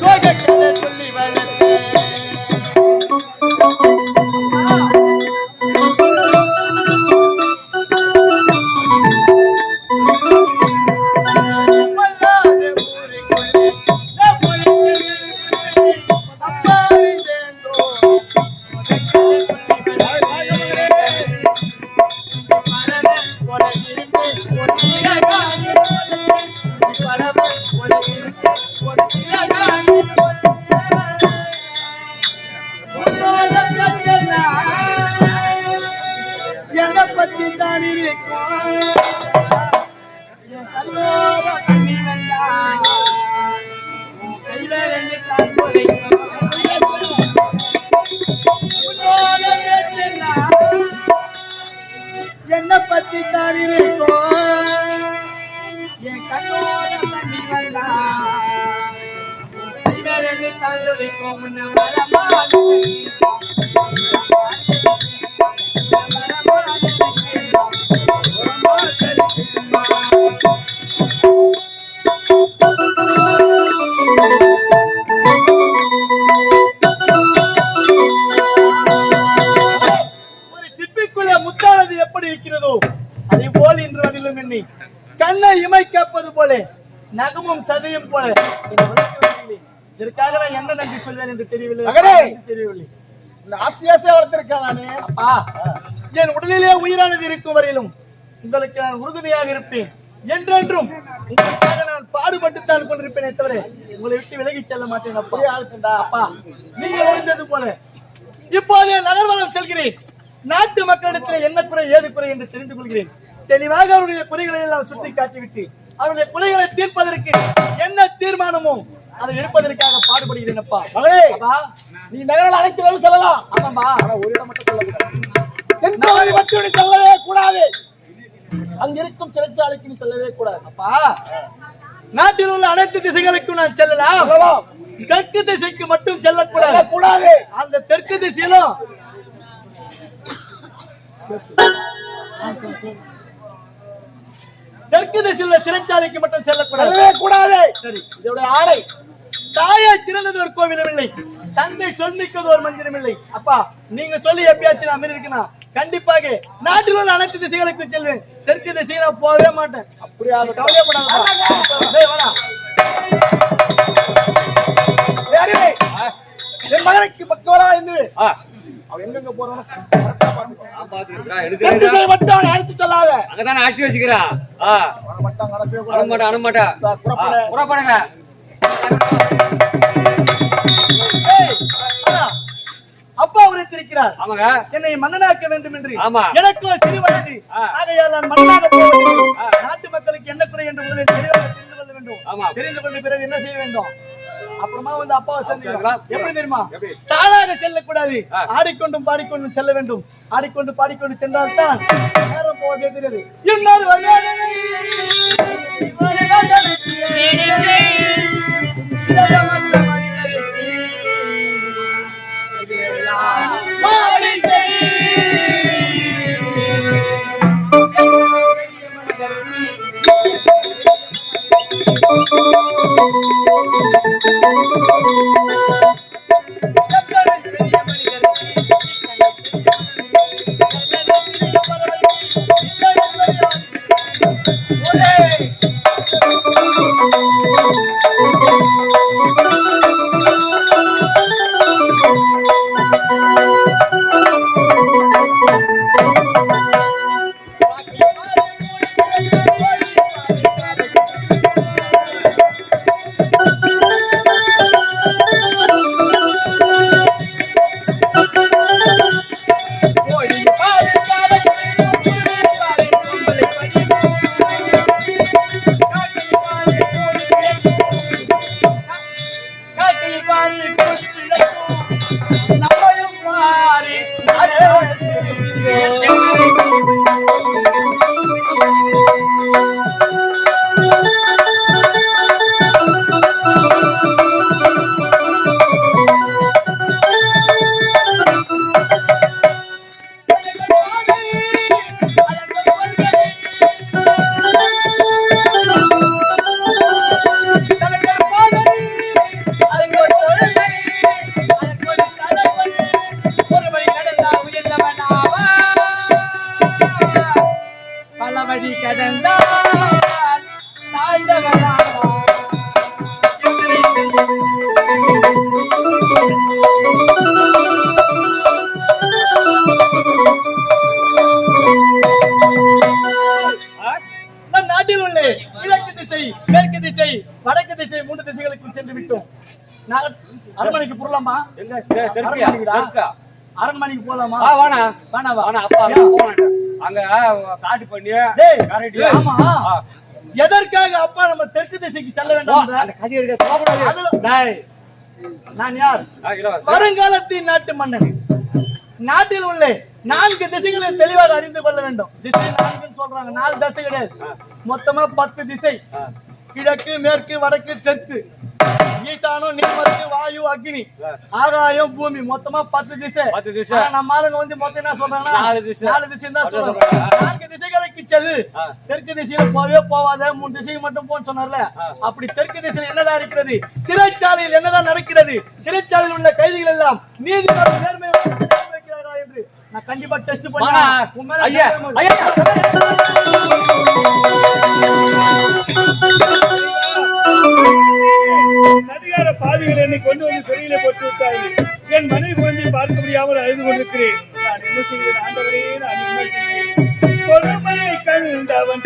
சோக கதை சொல்லி கண்ணை இமை காப்பது போல நகமும் சதையும் போல இதற்காக நான் என்ன நன்றி சொல்வேன் என்று தெரியவில்லை! தெரியவில்லை. இந்த ஆசியாசே வளர்த்திருக்கேன் நானே. அப்பா! என் உடலிலே உயிரானது இருக்கும் வரையிலும் உங்களுக்கு நான் உறுதுணையாக இருப்பேன். என்றென்றும் உங்களுக்காக நான் பாடுபட்டுத்தான் கொண்டிருப்பேனே தவிர உங்களை விட்டு விலகிச் செல்ல மாட்டேன் அப்பா. அப்பா நீங்க ஒழிந்தது போல. இப்போது நகர்வலம் செல்கிறேன். நாட்டு மக்களிடத்தில் என்ன குறை ஏது குறை என்று தெரிந்து கொள்கிறேன். தெளிவாக அவருடைய குறைகளை எல்லாம் சுட்டி காட்டிவிட்டு அவருடைய குறைகளை தீர்ப்பதற்கு என்ன தீர்மானமோ அதை எடுப்பதற்காக பாடுபடுகிறேன் அப்பா. மகளே! நீ நகரில் அனைத்து இடமும் செல்லலாம். ஆமாம்பா ஆனா ஒரு இடம் மட்டும் சொல்லக்கூடாது. மட்டும் நீ செல்லவே கூடாது. அங்க இருக்கும் சிறைச்சாலைக்கு நீ செல்லவே கூடாது. அப்பா நாட்டில் உள்ள அனைத்து திசைகளுக்கும் நான் செல்லலாம். தெற்கு திசைக்கு மட்டும் செல்லக்கூடாது. செல்லக்கூடாது. அந்த தெற்கு திசையிலும் தெற்கு திசையில் சிறைச்சாலைக்கு மட்டும் செல்லக்கூடாது. கூடாது. சரி இதோட ஆடை. தாயை திறந்தது ஒரு கோவிலும் இல்லை. தந்தை சொல்மிக்கது ஒரு மந்திரம் இல்லை. அப்பா நீங்க சொல்லி எப்பயாச்சும் நான் இருக்கணும் கண்டிப்பாக. நாட்டில் உள்ள அனைத்து திசைகளுக்கும் செல்வேன். தெற்கு திசையை நான் போகவே மாட்டேன். அப்படியா கவலையப்படாத டேய், வாடா. அறிவே என் மகனுக்கு பக்கவரா இருந்து? சொல்லாத. அங்கதானே ஆட்சி வச்சுக்கிறா? அனுமட்ட அனுமட்ட. புறப்படுங்க. அப்பா உரைத்திருக்கிறார். ஆமாங்க. என்னை மன்னனாக்க வேண்டும் என்று. ஆமா. எனக்கு ஒரு சிறு வயது. ஆ. ஆகையால் நான் மன்னனாக போவதில்லை நாட்டு மக்களுக்கு என்ன குறை என்று முதலில் தெரிந்து கொள்ள வேண்டும். தெரிந்து கொண்ட பிறகு என்ன செய்ய வேண்டும்? அப்புறமா வந்து அப்பாவை சந்திக்கலாம் அப்படிங்களா? எப்படி தெரியுமா? தானாக செல்லக்கூடாது. ஆடிக்கொண்டும் பாடிக்கொண்டும் செல்ல வேண்டும் ஆடிக்கொண்டு பாடிக்கொண்டு சென்றால் தான் நேரம் போவதே தெரியாது இன்னொரு அரண்மனைக்கு போலாமா? வாணா வேணாவா வாணா அப்பா அங்க காட்டு பண்ணி. கரெக்ட் ஆமா. எதற்காக அப்பா நம்ம தெற்கு திசைக்கு செல்ல வேண்டாம் என்ற? அந்த கதை எடுக்க போகக்கூடாது அது- டேய், நான் யார். வருங்காலத்தின் நாட்டு மன்னன். நாட்டில் உள்ள நான்கு திசைகளை தெளிவாக அறிந்து கொள்ள வேண்டும். திசை நான்குன்னு சொல்றாங்க. நாலு திசை கிடையாது. மொத்தமா பத்து திசை. கிழக்கு மேற்கு வடக்கு தெற்கு. ஈசானம் வாயு அக்னி ஆகாயம் பூமி மொத்தமா பத்து திசை பத்து திசை. நம்ம ஆளுங்க வந்து மொத்தம் என்ன சொல்றாங்கன்னா நாலு திசை. நாலு திசை தான் சொல்றாங்க. நான்கு திசைகளுக்கு ஆ. தெற்கு திசையில போவே போவாத மூணு திசைக்கு மட்டும் போன்னு சொன்னார்ல. அப்படி தெற்கு திசையில் என்னதான் இருக்கிறது சிறைச்சாலையில் என்னதான் நடக்கிறது சிறைச்சாலையில் உள்ள கைதிகள் எல்லாம் நீதிமன்ற நேர்மை என்று நான் கண்டிப்பா டெஸ்ட். பண்ணேன் ஐயா என்னை கொண்டு வந்து சிறையிலே போட்டு விட்டார்கள் என் மனைவி குழந்தையை பார்க்க முடியாமல் அழுது கொண்டிருக்கிறேன். நான் என்ன செய்வேன்? ஆண்டவரே நான் என்ன செய்வேன்? கொடுமையை கண்டவன்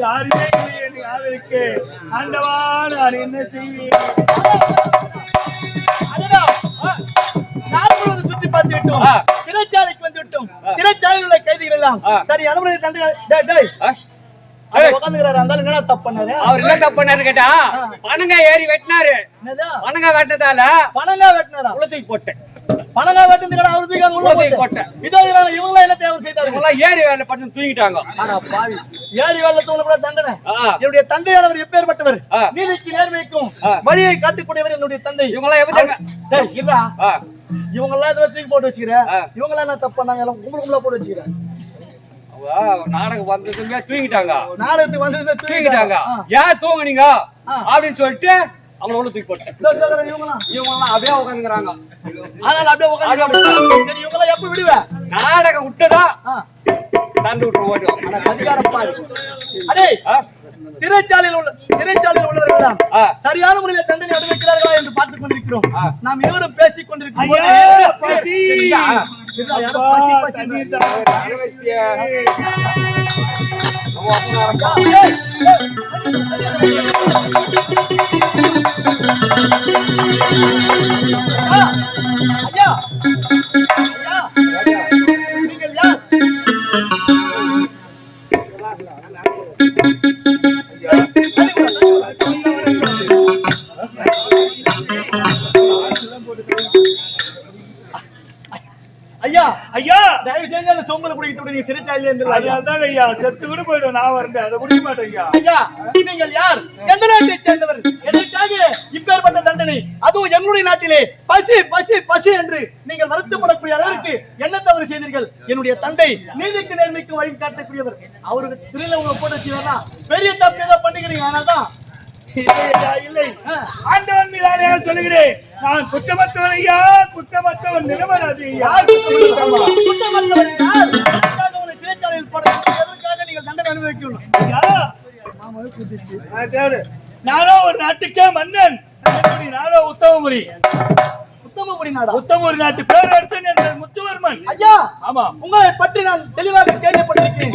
யாருமே இல்லை என்னை ஆதரிக்க ஆண்டவா நான் என்ன செய்வேன்? சுற்றி பார்த்து விட்டோம். சிறைச்சாலைக்கு வந்து விட்டோம் சிறைச்சாலையில் உள்ள கைதிகள் எல்லாம். சரி அனுமதி தண்டனை அவர் என்ன தப்பு பண்ணாரு கேட்டா பணங்க ஏறி வெட்டினாரு? பணங்க வெட்டினதால பணங்கா வெட்டினாரா? குளத்துக்கு போட்டேன் பணங்கா வெட்டினதுக்காக அவரு தூக்கி அங்க உள்ள தூக்கி போட்டு. போட்டேன். இதோ இவங்க- என்ன தேவை செய்தார்கள்? இவங்கெல்லாம் ஏறி வேலை பட்டு தூங்கிட்டாங்க ஆனா பாவி, ஏழி வெள்ளத்தவங்கள கூட தண்டனை. என்னுடைய தந்தையானவர் எப்பேற்பட்டவர். நீதிக்கு நேர்மைக்கும். வழியை காட்டுக்கூடியவர் என்னுடைய தந்தை எப்படி? டேய், இருடா. ஆ, இவங்க எல்லாம் இதை தூக்கி போட்டு வச்சுக்கிற ஆ. இவங்க எல்லாம் என்ன தப்பு பண்ணாங்க எல்லாம் கும்பல் கும்பலா போட்டு வச்சுக்கிற அவ நாடகம் வந்ததுமே தூங்கிட்டாங்க. நாடகத்துக்கு வந்து தூங்கிட்டாங்க. ஏன் தூங்குனீங்க. அப்படின்னு சொல்லிட்டு அவங்கள உள்ள தூக்கி போட்டேன் இவங்கலாம் இவங்கெல்லாம். அப்படியே உட்காந்துக்கிறாங்க ஆனால் அப்படியே அப்படியே சரி இவங்கெல்லாம் விடுவேன் நாடகம் விட்டதா? தந்து விட்டு ஓடுவோம். அதிகாரம் பாரு. அடே? சிறைச்சாலையில் உள்ள சிறைச்சாலையில் உள்ளவர்களாம் சரியான முறையில் தண்டனை அனுபவிக்கிறார்களா என்று பார்த்துக் கொண்டிருக்கிறோம். நாம் இருவரும் பேசிக் கொண்டிருக்கிறோம். நீங்கள் யார்? தெரிஞ்ச அந்த சொம்பல குடிக்கிட்டு நீங்க சிறைச்சாலையில இருந்துடலாம் ஐயா. செத்து கூட போயிடும். நான் வரேன். அதை குடிக்க ஐயா. ஐயா நீங்கள் யார்? எந்த நாட்டை சேர்ந்தவர்? எதற்காக இப்பேற்பட்ட தண்டனை? அதுவும் எங்களுடைய நாட்டிலே. பசி பசி பசி என்று நீங்கள் வருத்தப்படக்கூடிய அளவிற்கு என்ன தவறு செய்தீர்கள்? என்னுடைய தந்தை நீதிக்கு நேர்மைக்கு வழி காட்டக்கூடியவர். அவருக்கு சிறையில உங்களை போட்டு வச்சுனா பெரிய தப்பு ஏதோ பண்ணுகிறீங்க ஆனாதான் இல்லை ஐயா இல்லை ஆண்டவன் மீதானே சொல்லுகிறேன். நான் குற்றமற்றவன் ஐயா குற்றமற்றவன் நிலவராது ஐயா. உங்களை சிறைச்சாலையில் நீங்கள் தண்டனை அனுபவிக்கணும். நானோ ஒரு நாட்டுக்கே மன்னன். நாடோ உத்தமபுரி உத்தமபுரி. நாடா உத்தமபுரி நாட்டு பேரரசன் என்ற முத்துவர்மன். ஐயா ஆமா. உங்களை பற்றி நான் தெளிவாக கேள்விப்பட்டிருக்கிறேன்.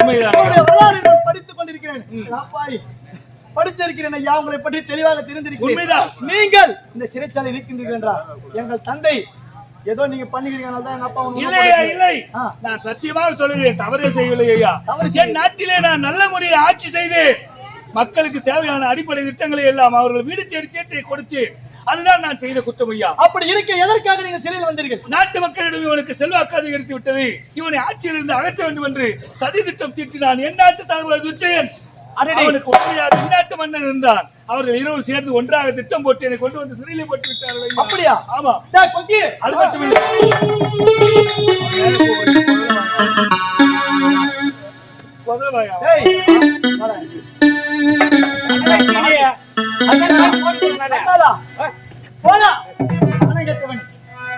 வரலாறு நான் படித்துக் கொண்டிருக்கிறேன். படித்திருக்கிறேன் ஐயா உங்களை பற்றி தெளிவாக தெரிந்திருக்கிறேன். உண்மைதான். நீங்கள் இந்த சிறைச்சாலை இருக்கின்றீர்கள் என்றால் எங்கள் தந்தை ஏதோ நீங்க பண்ணுகிறீங்க அதனால தான் எங்க அப்பா உங்களை இல்லை. நான் சத்தியமாக சொல்லுகிறேன் தவறே செய்யவில்லை ஐயா. என் நாட்டிலே நான் நல்ல முறையில் ஆட்சி செய்து மக்களுக்கு தேவையான அடிப்படை திட்டங்களை எல்லாம் அவர்கள் வீடு தேடி தேடி கொடுத்து அதுதான் நான் செய்த குற்றம் ஐயா. அப்படி இருக்க எதற்காக நீங்க சிறையில் வந்தீர்கள்? நாட்டு மக்களிடம் இவனுக்கு செல்வாக்கு அதிகரித்து விட்டது. இவனை ஆட்சியிலிருந்து அகற்ற வேண்டும் என்று சதி திட்டம் தீட்டினான். என் நாட்டு தலைவர் துச்சயன். இந்நாட்டு மன்னன் இருந்தான். அவர்கள் இருவரும் சேர்ந்து ஒன்றாக திட்டம் போட்டு என்னை கொண்டு வந்து சிறையிலே போட்டு விட்டார்கள். அப்படியா? ஆமா. அது மட்டும்.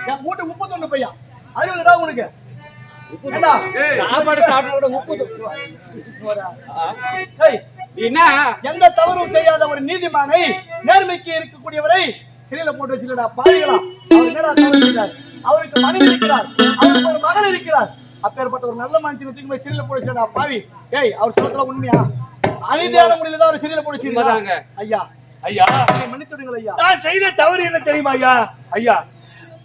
என் மூட்டை முப்பத்தொன்னு பையா? அறுபதுடா உனக்கு. ஏண்டா? சாப்பாடு உப்பு என்ன? எந்த தவறும் செய்யாத ஒரு நீதிமானை நேர்மைக்கு இருக்கக்கூடியவரை சிறையில போட்டு வச்சிருக்கா பாருங்களா அவர் என்னடா தவறு செய்தார் அவருக்கு மனைவி இருக்கிறார். அவருக்கு ஒரு மகன் இருக்கிறார். அப்பேற்பட்ட ஒரு நல்ல மனுஷனை தூக்கி போய் சிறையில போட்டு பாவி. ஏய் அவர் சொல்ற உண்மையா? அநீதியான முறையில தான் அவர் சிறையில போட்டு. வச்சிருக்காங்க ஐயா. ஐயா. மன்னித்துடுங்கள் ஐயா. நான் செய்த தவறு என்ன தெரியுமா ஐயா? ஐயா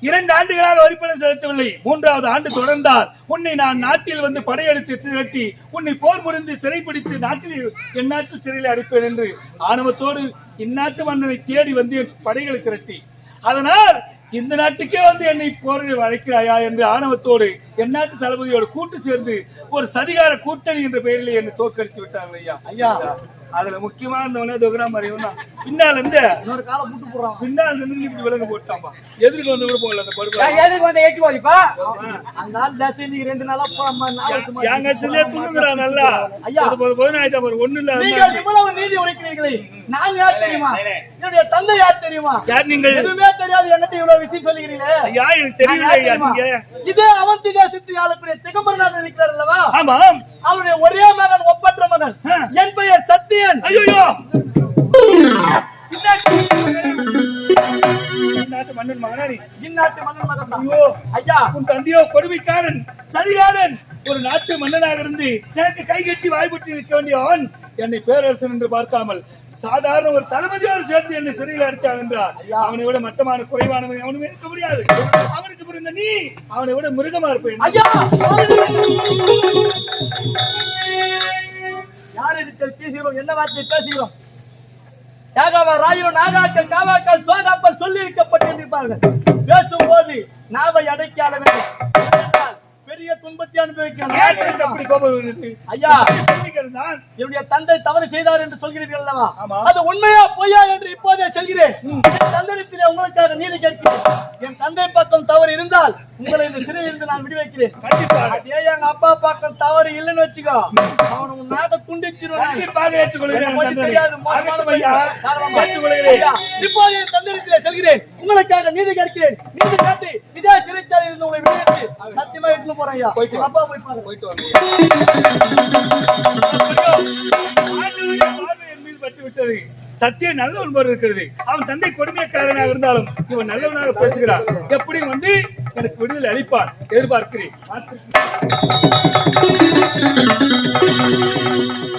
இரண்டு ஆண்டுகளாக வரிப்பணம் செலுத்தவில்லை. மூன்றாவது ஆண்டு தொடர்ந்தால் உன்னை நான் நாட்டில் வந்து படையெடுத்து திரட்டி உன்னை போர் முடிந்து சிறைப்பிடித்து நாட்டில் என் நாட்டு சிறையில் அடைப்பேன் என்று ஆணவத்தோடு இந்நாட்டு மன்னனை தேடி வந்து என் படைகளை திரட்டி. அதனால் இந்த நாட்டுக்கே வந்து என்னை போரில் அழைக்கிறாயா என்று ஆணவத்தோடு என் நாட்டு தளபதியோடு கூட்டு சேர்ந்து ஒரு சதிகார கூட்டணி என்ற பெயரில் என்னை தோற்கடித்து விட்டார்கள் ஐயா. ஐயா. அதுல முக்கியமா இருந்தவனே துகராம் அறிவனா பின்னால இருந்து இன்னொரு காலை புட்டு போடுறான். பின்னால் நின்று இப்படி விலங்கு போட்டாம்பா எதிர்க்கு வந்து கூட போகல அந்த படுக்கை எதுக்கு வந்து ஏற்றி போதிப்பா அந்த ஆள் தசை நீங்க ரெண்டு நாளா எங்க சிலையே துணுக்குறா நல்லா. ஐயா. அது போது பதினாயிரம் ஒரு ஒண்ணு இல்ல நீங்கள் இவ்வளவு நீதி உழைக்கிறீர்களே நான் யார் தெரியுமா? என்னுடைய தந்தை யார் தெரியுமா? யார் நீங்கள்? எதுவுமே தெரியாது என்னட்டு இவ்வளவு விஷயம் சொல்லுகிறீங்களே ஐயா எனக்கு தெரியல ஐயா? நீங்க. இதே அவந்தி தேசத்து ஆளக்கூடிய திகம்பரநாதன் இருக்கிறார் அல்லவா? ஆமாம். அவருடைய ஒரே மகன் ஒப்பற்ற மகன். என் பெயர் சத்தியன் ஐயோ மன்னன் மகனா நீ இந்நாட்டு மன்னன் மகன். தான். ஐயோ ஐயா. உன் தந்தையோ கொடுமைக்காரன் சரிகாரன். ஒரு நாட்டு மன்னனாக இருந்து எனக்கு கை கட்டி வாய்ப்பட்டு நிற்க என்னை பேரரசன் என்று பார்க்காமல் சாதாரண ஒரு தளபதியோடு சேர்த்து என்னை சிறையில் அடைத்தான் என்றார் அவனை விட மட்டமான குறைவானவன் அவனுமே இருக்க முடியாது. அவனுக்கு பிறந்த நீ அவனை விட மிருகமா இருப்பேன். ஐயா. யாரிடத்தில் பேசுகிறோம்? என்ன வார்த்தை பேசுகிறோம்? யாகாவா ராயோ நாகாக்கள் காவாக்கள் சோகாக்கள் சொல்லி இருக்கப்பட்டிருப்பார்கள் பேசும்போது நாவை அடக்கியால வேண்டும். பெரிய துன்பத்தை அப்படி கோபம்? ஐயா தான். என்னுடைய தந்தை தவறு செய்தார் என்று சொல்கிறீர்கள் அல்லவா. அது உண்மையா பொய்யா என்று இப்போதே சொல்கிறேன். என் தந்தையிடத்திலே உங்களுக்காக நீதி கேட்கிறேன். என் தந்தை பக்கம் தவறு இருந்தால் உங்களை இந்த சிறையில் இருந்து நான் விடுவிக்கிறேன். அதே எங்க அப்பா பக்கம் தவறு இல்லைன்னு வச்சுக்கோ. அவன் உன் நாட்டை துண்டிச்சிருவான். தெரியாது, இப்போது என் தந்தையிடத்திலே செல்கிறேன். உங்களுக்காக நீதி கேட்கிறேன். நீதி காட்டி இதே சிறைச்சாலையில் இருந்து உங்களை விடுவித்து சத்தியமா எடுத்துன்னு போறேன் ஐயா போயிட்டு அப்பா போய் பாருங்க போயிட்டு வாங்க. பட்டு விட்டது. சத்தியம் நல்லவன் போல இருக்கிறது. அவன் தந்தை கொடுமைக்காரனாக இருந்தாலும் இவன் நல்லவனாக பேசுகிறான். எப்படி வந்து எனக்கு விடுதலை அளிப்பார் எதிர்பார்க்கிறேன்.